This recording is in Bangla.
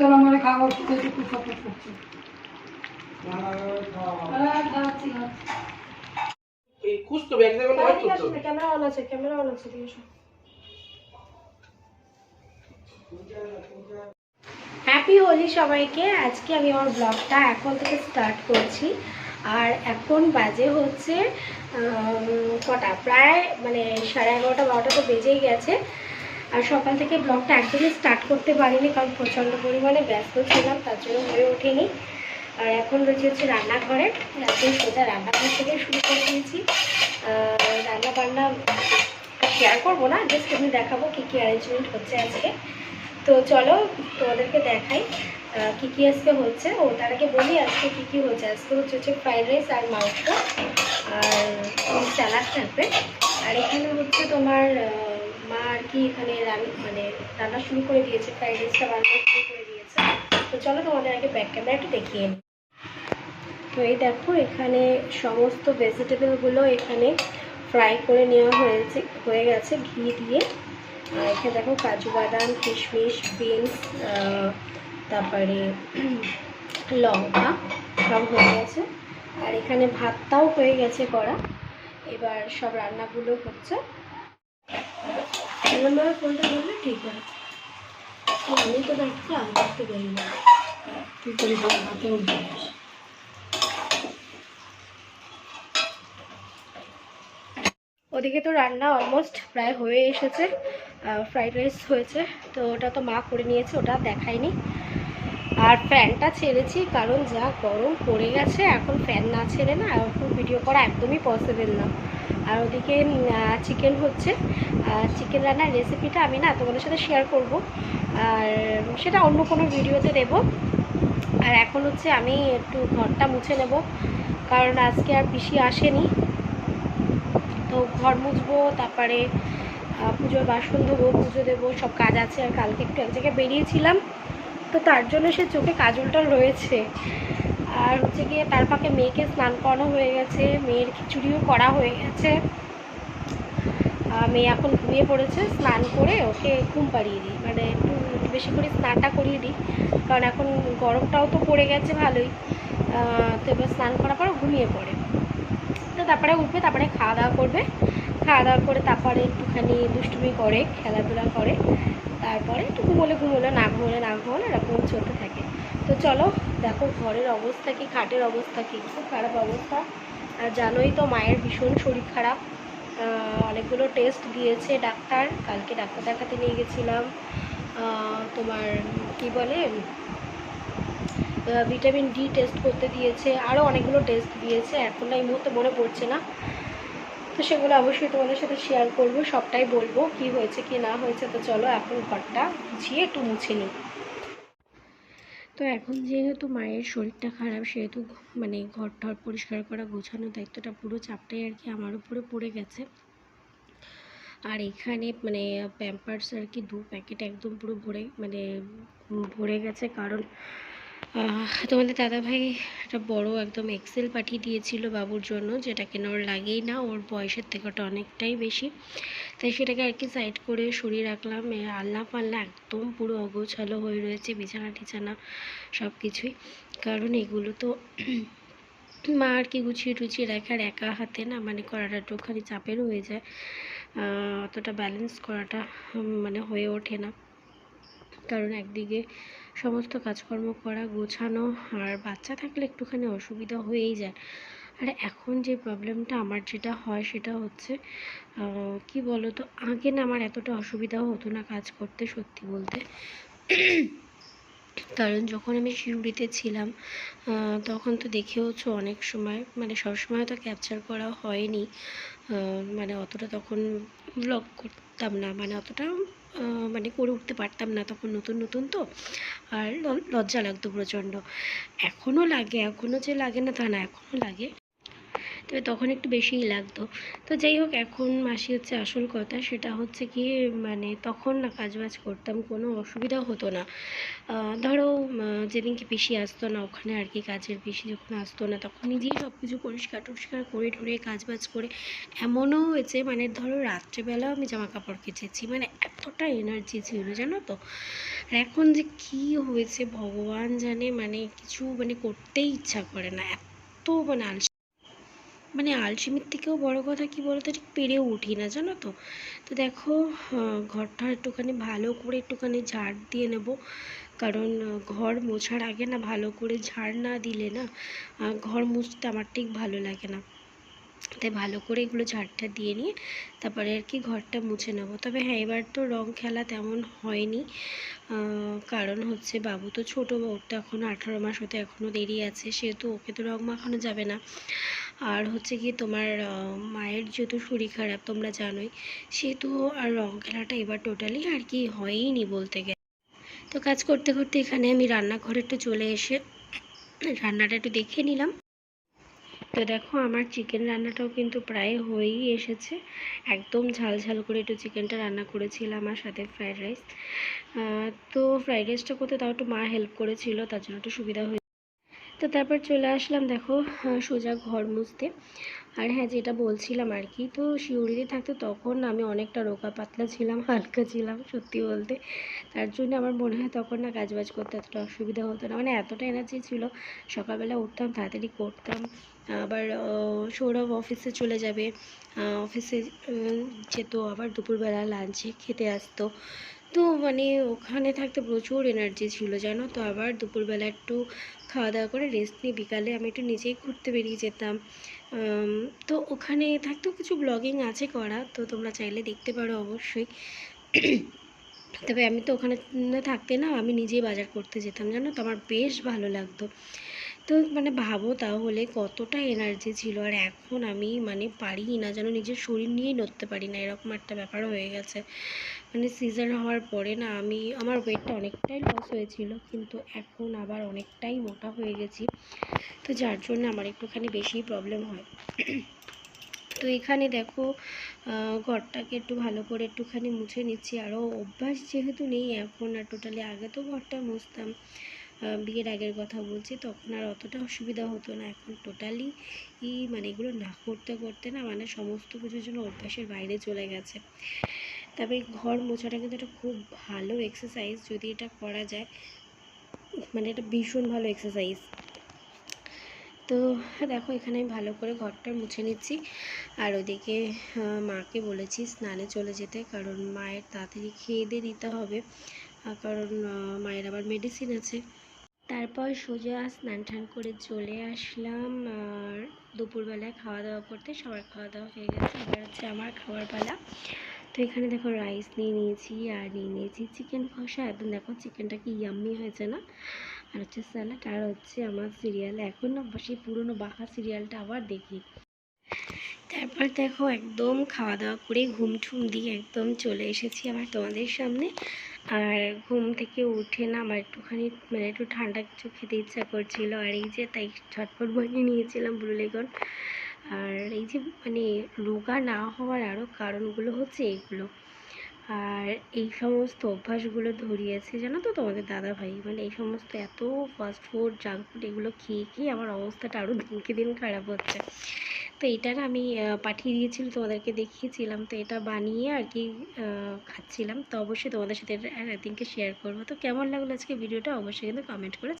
চলো খেতে সাপোর্ট করছে। হ্যাঁ, ক্যামেরা অন আছে ক্যামেরা অন আছে হ্যাপি হোলি সবাইকে আজকে আমি আমার ব্লগটা এখন থেকে স্টার্ট করছি। আর এখন বাজে হচ্ছে কটা? প্রায় মানে সাড়ে এগারোটা বারোটা তো বেজেই গেছে। আর সকাল থেকে ব্লগটা একদমই স্টার্ট করতে পারিনি, কারণ প্রচণ্ড পরিমাণে ব্যস্ত ছিলাম, তার জন্য হয়ে ওঠেনি। আর এখন রয়েছে হচ্ছে রান্নাঘরে রাতে সোজা রান্নাঘর থেকে শুরু করে দিয়েছি। রান্না বান্না শেয়ার করব না জাস্ট আমি দেখাবো কী কী অ্যারেঞ্জমেন্ট হচ্ছে আজকে। তো চলো তোমাদেরকে দেখাই কী কি আজকে হচ্ছে। ও, তার আগে বলি আজকে কী কী হচ্ছে। আজকে হচ্ছে হচ্ছে ফ্রাইড রাইস আর মাংস, আর স্যালাড থাকবে। আর এখানে হচ্ছে তোমার মা আর কি এখানে মানে রান্না শুরু করে দিয়েছে ফ্রাইড রাইসটা বানানো শুরু করে দিয়েছে। তো চলো তোমাদের আগে ব্যাক ক্যামেরা একটু দেখিয়ে নিই। তো এই দেখো, এখানে সমস্ত ভেজিটেবলগুলো এখানে ফ্রাই করে নেওয়া হয়েছে, হয়ে গেছে ঘি দিয়ে। আর এখানে দেখো কাজু বাদাম, কিশমিশ বিনস তারপরে লঙ্কা সব হয়ে গেছে। আর এখানে ভাতটাও হয়ে গেছে করা এবার সব রান্নাগুলো হচ্ছে। এরকমভাবে ফোনটা ধরলে ঠিক হয়। আমি তো দেখছি আমি দেখতে পারি না। কি করি হাতে উঠে ওদিকে তো রান্না অলমোস্ট প্রায় হয়ে এসেছে ফ্রাইড রাইস হয়েছে। তো ওটা তো মা করে নিয়েছে ওটা দেখায়নি। আর ফ্যানটা ছেড়েছি কারণ যা গরম পড়ে গেছে এখন ফ্যান না ছেড়ে না এখন ভিডিও করা একদমই পসিবল না। আর ওদিকে চিকেন হচ্ছে। চিকেন রান্নার রেসিপিটা আমি না তোমাদের সাথে শেয়ার করব। আর সেটা অন্য কোনো ভিডিওতে দেব। আর এখন হচ্ছে আমি একটু ঘরটা মুছে নেব। কারণ আজকে আর পিসি আসেনি। তো ঘর মুছবো, তারপরে পুজোর বাসন ধোবো, পুজো দেবো, সব কাজ আছে। আর কালকে একটু এক জায়গায় বেরিয়েছিলাম। তো তার জন্য সে চোখে কাজলটা রয়েছে। আর হচ্ছে গিয়ে তার ফাঁকে মেয়েকে স্নান করানো হয়ে গেছে, মেয়ের খিচুড়িও করা হয়ে গেছে। মেয়ে এখন ঘুমিয়ে পড়েছে, স্নান করে ওকে ঘুম পাড়িয়ে দিই। মানে একটু বেশি করে স্নানটা করিয়ে দিই, কারণ এখন গরমটাও তো পড়ে গেছে ভালোই। তো এবার স্নান করার পর ঘুমিয়ে পড়ে। তো তারপরে উঠবে, তারপরে খাওয়া দাওয়া করবে। খাওয়া দাওয়া করে তারপরে একটুখানি দুষ্টুমি করে, খেলাধুলা করে। তারপরে একটু ঘুমোলে ঘুমোলে, না ঘুমোলে না ঘুমোলে এরকম চলতে থাকে। তো চলো, দেখো ঘরের অবস্থা কি, খাটের অবস্থা কি, খুব খারাপ অবস্থা। আর জানোই তো মায়ের ভীষণ শরীর খারাপ। অনেকগুলো টেস্ট দিয়েছে ডাক্তার, কালকে ডাক্তার দেখাতে নিয়ে গেছিলাম। তোমার কি বলে? ভিটামিন ডি টেস্ট করতে দিয়েছে আরও অনেকগুলো টেস্ট দিয়েছে, এখন এই মুহূর্তে মনে পড়ছে না। তো সেগুলো অবশ্যই তোমাদের সাথে শেয়ার করব, সবটাই বলব কি হয়েছে কি না হয়েছে। তো চলো এখন ঘরটা গুছিয়ে একটু মুছে নিই। তো এখন যেহেতু মায়ের শরীরটা খারাপ, সেহেতু মানে ঘর টর পরিষ্কার করা গোছানো দায়িত্বটা পুরো চাপটাই আর কি আমার উপরে পড়ে গেছে। আর এখানে মানে প্যাম্পার্স আর কি দু প্যাকেট একদম পুরো ভরে মানে ভরে গেছে। কারণ তোমাদের দাদাভাই একটা বড় একদম এক্সেল পাঠিয়ে দিয়েছিল বাবুর জন্য, যেটা কিনা ওর লাগেই না, ওর বয়সের থেকে ওটা অনেকটাই বেশি। তাই সেটাকে আর কি সাইড করে সরিয়ে রাখলাম। এ আল্লাহ পাল্লা একদম পুরো অগোছালো হয়ে রয়েছে, বিছানা টিছানা সব কিছুই কারণ এগুলো তো মা আর কি গুছিয়ে টুছিয়ে রাখার একা হাতে না মানে করাটা একটুখানি চাপের হয়ে যায়। অতটা ব্যালেন্স করাটা মানে হয়ে ওঠে না। কারণ একদিকে সমস্ত কাজকর্ম করা গোছানো, আর বাচ্চা থাকলে একটুখানি অসুবিধা হয়েই যায়। আর এখন যে প্রবলেমটা আমার যেটা হয় সেটা হচ্ছে কি বলো তো আগে না আমার এতটা অসুবিধাও হতো না কাজ করতে সত্যি বলতে। কারণ যখন আমি শিউড়িতে ছিলাম তখন তো দেখেওছো অনেক সময় মানে সবসময় তো ক্যাপচার করা হয়নি। মানে অতটা তখন ব্লগ করতাম না মানে অতটা মানে করে উঠতে পারতাম না তখন নতুন নতুন তো। আর লজ্জা লাগতো প্রচণ্ড। এখনও লাগে এখনও যে লাগে না তা না এখনও লাগে। তবে তখন একটু বেশিই লাগতো। তো যাই হোক, এখন মাসি হচ্ছে আসল কথা। সেটা হচ্ছে কি মানে তখন না কাজবাজ করতাম, কোনো অসুবিধা হতো না। ধরো যেদিনকে পিসি আসতো না, ওখানে আর কি কাজের পিসি যখন আসতো না, তখন নিজেই সব কিছু পরিষ্কার টরিষ্কার করে ঠরে কাজবাজ করে এমনও হয়েছে মানে ধরো রাত্রেবেলাও আমি জামা কাপড় কেচেছি মানে এতটা এনার্জি ছিল, জানো তো? আর এখন যে কি হয়েছে, ভগবান জানে মানে কিছু মানে করতেই ইচ্ছা করে না। এত মানে আলসে মানে আলসেমির থেকেও বড় কথা কি বলতো, ঠিক পেরেও উঠি না, জানো তো? তো দেখো ঘরটা একটুখানি ভালো করে একটুখানি ঝাড় দিয়ে নেব। কারণ ঘর মোছার আগে না ভালো করে ঝাড় না দিলে না ঘর মুছতে আমার ঠিক ভালো লাগে না। তাই ভালো করে এগুলো ঝাড়টা দিয়ে নিয়ে তারপরে আর কি ঘরটা মুছে নেব। তবে হ্যাঁ এবার তো রং খেলা তেমন হয়নি। কারণ হচ্ছে বাবু তো ছোটো তো এখনও আঠারো মাস হতে এখনও দেরি আছে, সেহেতু ওকে তো রং মাখানো যাবে না। আর হচ্ছে কি তোমার মায়ের যেহেতু শরীর খারাপ, তোমরা জানোই, সেহেতু আর রং খেলাটা এবার টোটালি আর কি হয়ইনি বলতে গেলে। তো কাজ করতে করতে এখানে আমি রান্নাঘরে একটু চলে এসে, রান্নাটা একটু দেখে নিলাম। তো দেখো, আমার চিকেন রান্নাটাও কিন্তু প্রায় হয়েই এসেছে। একদম ঝাল ঝাল করে একটু চিকেনটা রান্না করেছিলাম আর সাথে ফ্রাইড রাইস তো ফ্রাইড রাইসটা করতে তাও একটু মা হেল্প করেছিল, তার জন্য একটু সুবিধা হয়েছে। তো তারপর চলে আসলাম, দেখো সোজা ঘর মুছতে। আর হ্যাঁ যেটা বলছিলাম আর কি, তো শিউরিতে থাকতে তখন আমি অনেকটা রোগা পাতলা ছিলাম, হালকা ছিলাম, সত্যি বলতে। তার জন্য আমার মনে হয় তখন না কাজবাজ করতে এতটা অসুবিধা হতো না। মানে এতটা এনার্জি ছিল, সকালবেলা উঠতাম, তাড়াতাড়ি করতাম, আবার সৌরভ অফিসে চলে যাবে অফিসে যেত, আবার দুপুরবেলা লাঞ্চে খেতে আসতো। তো মানে ওখানে থাকতে প্রচুর এনার্জি ছিল, জানো তো? আবার দুপুরবেলা একটু খাওয়া দাওয়া করে রেস্ট নিয়ে বিকালে আমি একটু নিজেই ঘুরতে বেরিয়ে যেতাম। তো ওখানে থাকতেও কিছু ব্লগিং আছে করা, তো তোমরা চাইলে দেখতে পারো অবশ্যই। তবে আমি তো ওখানে থাকতে না, আমি নিজেই বাজার করতে যেতাম, জানো তো? আমার বেশ ভালো লাগতো। তো মানে ভাবো তাহলে কতটা এনার্জি ছিল আর এখন আমি মানে পারি না যেন নিজের শরীর নিয়েই নড়তে পারি না, এরকম একটা ব্যাপার হয়ে গেছে। মানে সিজার হওয়ার পরে না আমি, আমার ওয়েটটা অনেকটাই লস হয়েছিল, কিন্তু এখন আবার অনেকটাই মোটা হয়ে গেছি। তো যার জন্য আমার একটুখানি বেশি প্রবলেম হয়। তো এখানে দেখো ঘরটাকে একটু ভালো করে একটুখানি মুছে নিচ্ছি। আরও অভ্যাস যেহেতু নেই এখন, আর টোটালি আগে তো ঘরটা মুছতাম। বিয়ের আগের কথা বলছি, তখন আর অতটা অসুবিধা হতো না। এখন টোটালি মানে এগুলো না করতে করতে না মানে সমস্ত কিছুর জন্য অভ্যাসের বাইরে চলে গেছে। তবে ঘর মোছাটা কিন্তু একটা খুব ভালো এক্সারসাইজ যদি এটা করা যায় মানে এটা ভীষণ ভালো এক্সারসাইজ তো দেখো এখানে আমি ভালো করে ঘরটা মুছে নিচ্ছি। আর ওদিকে মাকে বলেছি স্নানে চলে যেতে, কারণ মায়ের তাড়াতাড়ি খেয়ে দিয়ে দিতে হবে। কারণ মায়ের আবার মেডিসিন আছে। তারপর সোজা স্নান টান করে চলে আসলাম, আর দুপুরবেলায় খাওয়া দাওয়া করতে। সবার খাওয়া দাওয়া হয়ে গেছে, এবার হচ্ছে আমার খাওয়ার পালা। তো এখানে দেখো রাইস নিয়ে নিয়েছি, আর নিয়ে নিয়েছি চিকেন কষা। একদম দেখো চিকেনটা কি ইয়াম্মি হয়েছে না? আর হচ্ছে স্যালাড আর হচ্ছে আমার সিরিয়াল এখন না সেই পুরনো বাঁকা সিরিয়ালটা আবার দেখি। তারপর দেখো একদম খাওয়া দাওয়া করে ঘুম ঠুম দিয়ে একদম চলে এসেছি আবার তোমাদের সামনে। আর ঘুম থেকে উঠে না আমার একটুখানি মানে একটু ঠান্ডা কিছু খেতে ইচ্ছা করছিল। আর এই যে তাই ঝটপট বানিয়ে নিয়েছিলাম ব্লু লেগন আর এই যে মানে রোগা না হওয়ার আরও কারণগুলো হচ্ছে এইগুলো আর এই সমস্ত অভ্যাসগুলো ধরিয়েছে, জানো তো তোমাদের দাদা ভাই মানে এই সমস্ত এত ফাস্ট ফুড জাঙ্ক ফুড এগুলো খেয়ে খেয়ে আমার অবস্থাটা আরও দিনকে দিন খারাপ হচ্ছে। তো এটা না আমি পাঠিয়ে দিয়েছিলাম, তোমাদেরকে দেখিয়েছিলাম। তো এটা বানিয়ে আর কি খাচ্ছিলাম। তো অবশ্যই তোমাদের সাথে একদিনকে শেয়ার করব। তো কেমন লাগল আজকে ভিডিওটা? অবশ্যই কিন্তু কমেন্ট করে